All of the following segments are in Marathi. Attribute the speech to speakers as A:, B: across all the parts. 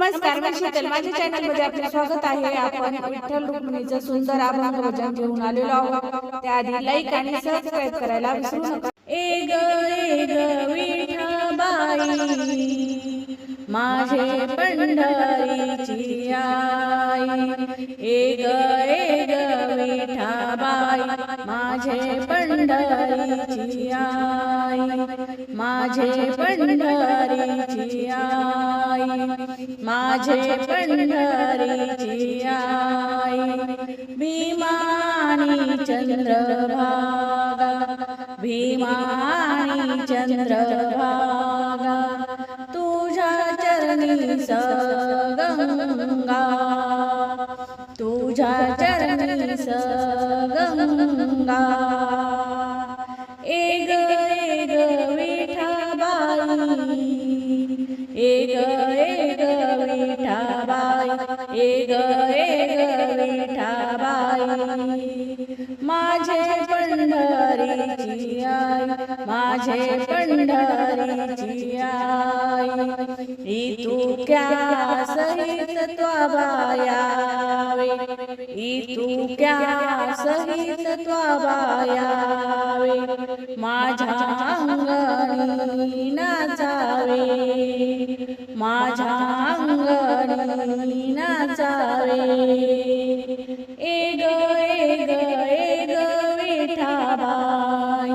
A: नमस्कार मी शीतल. माझ्या चॅनलमध्ये आपले स्वागत आहे. आपण विठ्ठल रुक्मिणीचं सुंदर अभंग भजन घेऊन आलेलो आहोत. त्याआधी लाईक आणि सबस्क्राईब करायला विसरू नका. ए ग ए ग विठाबाई माझे पंढरीची आई. ए ग ए ग विठाबाई माझे पंढरीची आई. माझे पंढरीची आई माझे पंढरीची आई भीमानी चंद्रभागा भीमानी चंद्रभागा तुझ्या चरणी सगंगा तुझ्या चरणी सगंगा. एक ए ग ए ग विठाबाई ए ग ए ग विठाबाई माझे पंढरीची आई माझे पंढरीची आई इतुक्या सहित त्वाबायावे इतुक्या सहित त्वाबायावे माझ्या अंगणी नाचावे माझ्या अंगणी नाचावे ए ग ए ग ए ग विठाबाई.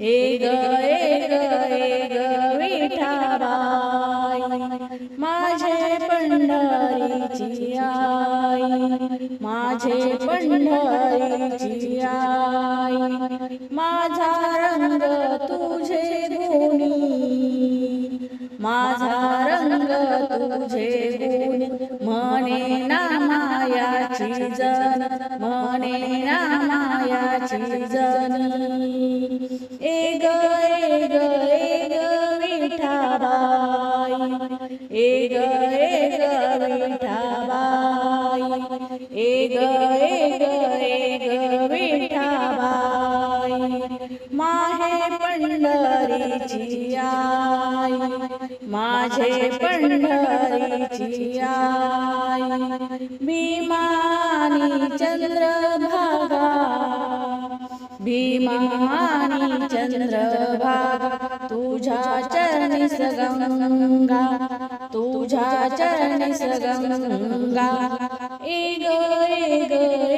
A: ए ग ए ग ए ग विठाबाई. माझे पंढरीची आई. माझे पंढरीची माझा रंग तुझे गुणी माझा रंग तुझे गुणी म्हणे ना मायाची जन म्हणे ना मायाची जनी ए ग ए ग ए ग विठाबाई ए ग ए ग विठाबाई ए ग पंढरीची आई माझे पंढरीची आई भीमानी चंद्रभागा भीमानी चंद्रभागा तुझ्या चरणी सगंगा तुझ्या चरणी सगंगा ए ग ए ग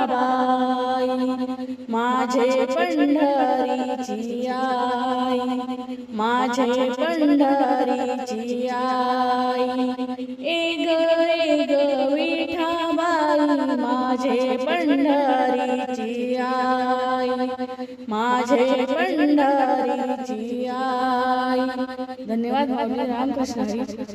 A: विठाबाई माझे पंढरीची आई माझे पंढरीची आई. ए ग विठाबाई माझे पंढरीची आई माझे पंढरीची आई. धन्यवाद माऊली रामकृष्ण